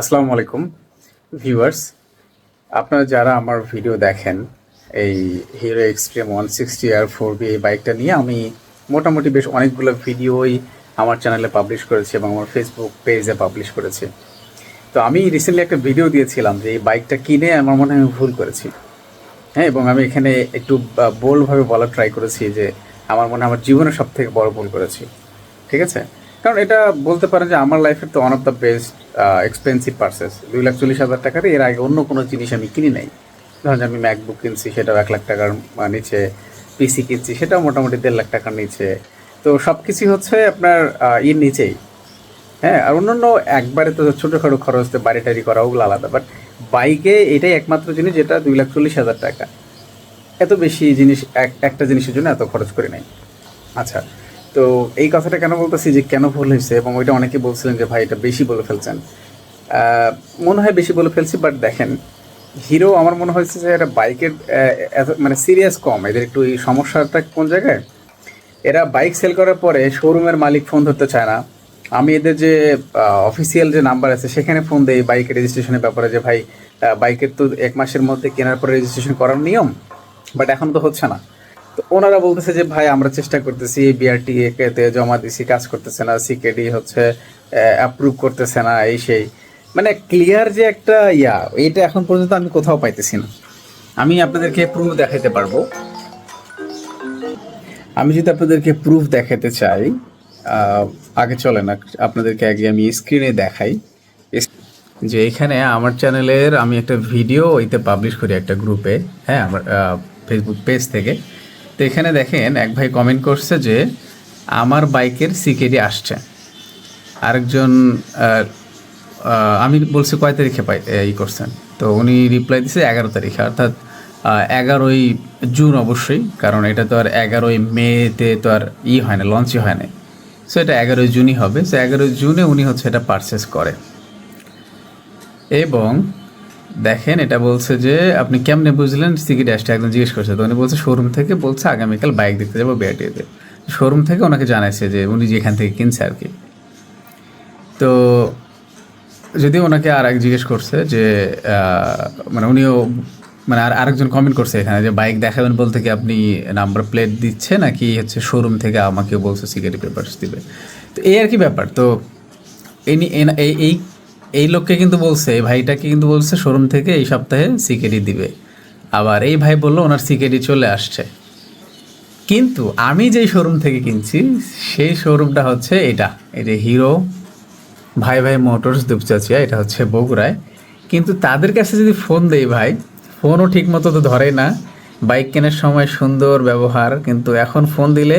আসসালামু আলাইকুম, ভিউয়ার্স। আপনারা যারা আমার ভিডিও দেখেন, এই Hero Xtreme one sixty R four V এই বাইকটা নিয়ে, আমি মোটামুটি বেশ অনেকগুলো ভিডিওই আমার চ্যানেলে পাবলিশ করেছি এবং আমার ফেসবুক পেজে পাবলিশ করেছি। তো আমি রিসেন্টলি একটা ভিডিও দিয়েছিলাম যে এই বাইকটা কিনে আমার মনে হয় আমি ভুল করেছি। হ্যাঁ এবং আমি এখানে একটু বোল্ডভাবে বলার ট্রাই করেছি যে আমার মনে হয় আমার জীবনে সব থেকে বড় ভুল করেছি। ঠিক আছে? কারণ এটা বলতে পারেন যে আমার লাইফের তো one of the best expensive purses দুই লাখ চল্লিশ হাজার টাকার এর আগে অন্য কোনো জিনিস আমি কিনি নাই। ধরেন আমি ম্যাকবুক কিনছি, সেটাও এক লাখ টাকার নিচে পিসি কিনছি, সেটাও মোটামুটি দেড় লাখ টাকার নিচে। তো সব কিছুই হচ্ছে আপনার ইর নিচেই। হ্যাঁ আর অন্যান্য একবারে তো ছোটোখাটো খরচ, তো বাড়ি টাড়ি করা ওগুলো আলাদা। বাট বাইকে এটাই একমাত্র জিনিস যেটা দুই লাখ চল্লিশ হাজার টাকা। এত বেশি জিনিস, এক- একটা জিনিসের জন্য এত খরচ করে নাই। আচ্ছা তো এই কথাটা কেন বলতেছি যে কেন ভুল হয়েছে? এবং ওইটা অনেকে বলছিলেন যে, ভাই, এটা বেশি বলে ফেলছেন। মনে হয় বেশি বলে ফেলছি বাট দেখেন হিরো আমার মনে হয়েছে যে এটা বাইকের মানে সিরিয়াস কম। এদের একটু এই সমস্যাটা কোন জায়গায়? এরা বাইক সেল করার পরে শোরুমের মালিক ফোন ধরতে চায় না। আমি এদের যে অফিসিয়াল যে নাম্বার আছে, সেখানে ফোন দেই বাইকের রেজিস্ট্রেশনের ব্যাপারে যে, ভাই বাইকের তো এক মাসের মধ্যে কেনার পরে রেজিস্ট্রেশন করার নিয়ম বাট এখন তো হচ্ছে না। তো ওনারা বলতেছে যে, ভাই, আমরা চেষ্টা করতেছি বিআরটি তে জমা দিছি, কাজ করতেছে না সিকেডি হচ্ছে অ্যাপ্রুভ করতেছে না, এই সেই। মানে ক্লিয়ার যে একটা ইয়া, এটা এখন পর্যন্ত আমি কোথাও পাইতেছি না। আমি আপনাদেরকে প্রুফ দেখাতে পারব। আমি যদি আপনাদেরকে প্রুফ দেখাতে চাই আগে চলে না আপনাদেরকে আগে আমি স্ক্রিনে দেখাই। যে এখানে আমার চ্যানেলের আমি একটা ভিডিও ওইতে পাবলিশ করি একটা গ্রুপে হ্যাঁ আমার ফেসবুক পেজ থেকে। তো এখানে দেখেন এক ভাই কমেন্ট করছে যে, আমার বাইকের সিকেডি আসছে। আরেকজন আমি বলছি, কয় তারিখে পাই ই করছেন। তো উনি রিপ্লাই দিছে এগারো তারিখে, অর্থাৎ এগারোই জুন অবশ্যই, কারণ এটা তো আর এগারোই মেতে তো আর ই হয় না লঞ্চই হয় না। সো এটা এগারোই জুনই হবে। সো এগারোই জুনে উনি হচ্ছে এটা পারচেস করে। এবং দেখেন, এটা বলছে যে, আপনি কেমনে বুঝলেন সিকি ড্যাশটা একদম জিজ্ঞেস করছে। তো উনি বলছে, শোরুম থেকে বলছে আগামীকাল বাইক দেখতে যাব বিআরটিতে শোরুম থেকে ওনাকে জানাইছে যে, উনি যেখান থেকে কিনছে আর কি। তো যদি ওনাকে আর এক জিজ্ঞেস করছে যে মানে উনিও মানে আর আরেকজন কমেন্ট করছে এখানে যে, বাইক দেখাবেন বলতে কি আপনি নাম্বার প্লেট দিচ্ছে নাকি হচ্ছে শোরুম থেকে আমাকে বলছে সিকিউরিটি পেপারস দিবে? তো এই আর কি ব্যাপার। তো এই এই এই লোককে কিন্তু বলছে, এই ভাইটাকে কিন্তু বলছে শোরুম থেকে এই সপ্তাহে সিকেডি দিবে। আবার এই ভাই বলল, ওনার সিকেডি চলে আসছে। কিন্তু আমি যেই শোরুম থেকে কিনছি, সেই শোরুমটা হচ্ছে এটা। যে হিরো, ভাই ভাই মোটরস, দুপচাচিয়া, এটা হচ্ছে বগুড়ায়। কিন্তু তাদের কাছে যদি ফোন দেই ভাই, ফোনও ঠিক মতো তো ধরে না। বাইক কেনার সময় সুন্দর ব্যবহার, কিন্তু এখন ফোন দিলে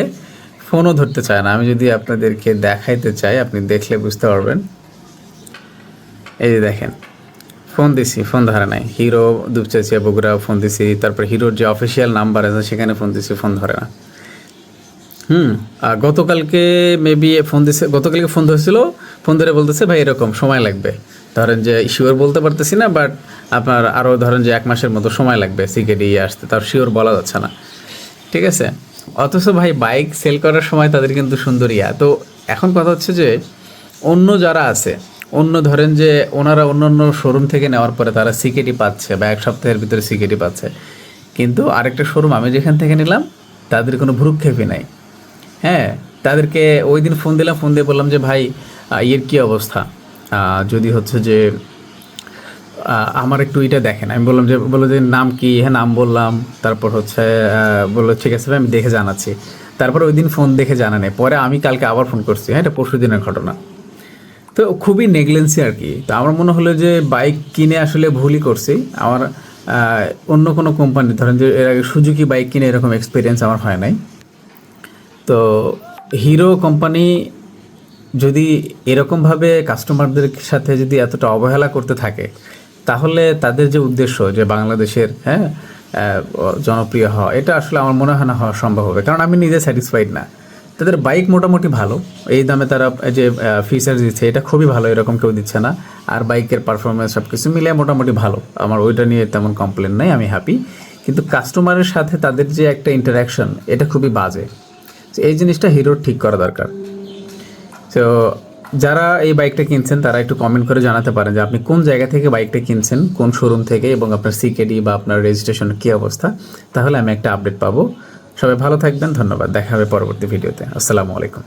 ফোনও ধরতে চায় না। আমি যদি আপনাদেরকে দেখাইতে চাই, আপনি দেখলে বুঝতে পারবেন। এই যে দেখেন, ফোন দিছি, ফোন ধরে নাই। হিরো দুপচাচিয়া বগুড়া ফোন দিছি, তারপর হিরোর যে অফিসিয়াল নাম্বার আছে, সেখানে ফোন দিছি, ফোন ধরে না। হুম, আর গতকালকে মেবি ফোন দিছে, গতকালকে ফোন ধরেছিল, ফোন ধরে বলতেছে, ভাই, এরকম সময় লাগবে। ধরেন যে শিওর বলতে পারতেছি না বাট আপনার আরও ধরেন যে এক মাসের মতো সময় লাগবে সিকেডি আসতে, তার শিওর বলা যাচ্ছে না। ঠিক আছে? অথচ ভাই বাইক সেল করার সময় তাদের কিন্তু সুন্দর ইয়া তো এখন কথা হচ্ছে যে, অন্য যারা আছে অন্য ধরেন যে ওনারা অন্য অন্য শোরুম থেকে নেওয়ার পরে তারা সিকেডি পাচ্ছে বা এক সপ্তাহের ভিতরে সিকেডি পাচ্ছে। কিন্তু আরেকটা শোরুম আমি যেখান থেকে নিলাম, তাদের কোনো ভ্রুক্ষেপই নাই। হ্যাঁ তাদেরকে ওই দিন ফোন দিলাম ফোন দিয়ে বললাম যে, ভাই ইয়ের কী অবস্থা? যদি হচ্ছে যে আমার একটু এটা দেখেন। আমি বললাম যে, বলল যে, নাম কি? হ্যাঁ নাম বললাম। তারপর হচ্ছে বলল, ঠিক আছে ভাই, আমি দেখে জানাচ্ছি। তারপর ওই দিন ফোন দেখে জানা নেই। পরে আমি কালকে আবার ফোন করছি। হ্যাঁ এটা পরশু দিনের ঘটনা। তো খুবই নেগলেন্সি আর কি। তো আমার মনে হলো যে বাইক কিনে আসলে ভুলই করছি। আমার অন্য কোনো কোম্পানি, ধরেন যে এর আগে সুজুকি বাইক কিনে এরকম এক্সপিরিয়েন্স আমার হয় নাই। তো হিরো কোম্পানি যদি এরকমভাবে কাস্টমারদের সাথে যদি এতটা অবহেলা করতে থাকে, তাহলে তাদের যে উদ্দেশ্য যে বাংলাদেশের হ্যাঁ জনপ্রিয় হওয়া, এটা আসলে আমার মনে হয় না হওয়া সম্ভব হবে। কারণ আমি নিজে স্যাটিসফাইড না। তাদের বাইক মোটামুটি ভালো। এই দামে তারা যে ফিচার দিচ্ছে, এটা খুবই ভালো, এরকম কেউ দিচ্ছে না। আর বাইকের পারফরমেন্স সব কিছু মিলে মোটামুটি ভালো। আমার ওইটা নিয়ে তেমন কমপ্লেন নাই, আমি হ্যাপি কিন্তু কাস্টমারের সাথে তাদের যে একটা ইন্টারাকশন এটা খুবই বাজে। এই জিনিসটা হিরোর ঠিক করা দরকার। তো যারা এই বাইকটা কিনছেন, তারা একটু কমেন্ট করে জানাতে পারেন যে আপনি কোন জায়গা থেকে বাইকটা কিনছেন, কোন শোরুম থেকে এবং আপনার সিকেডি বা আপনার রেজিস্ট্রেশনের কী অবস্থা। তাহলে আমি একটা আপডেট পাবো। সবাই ভালো থাকবেন ধন্যবাদ। দেখা হবে পরবর্তী ভিডিওতে। আসসালামু আলাইকুম।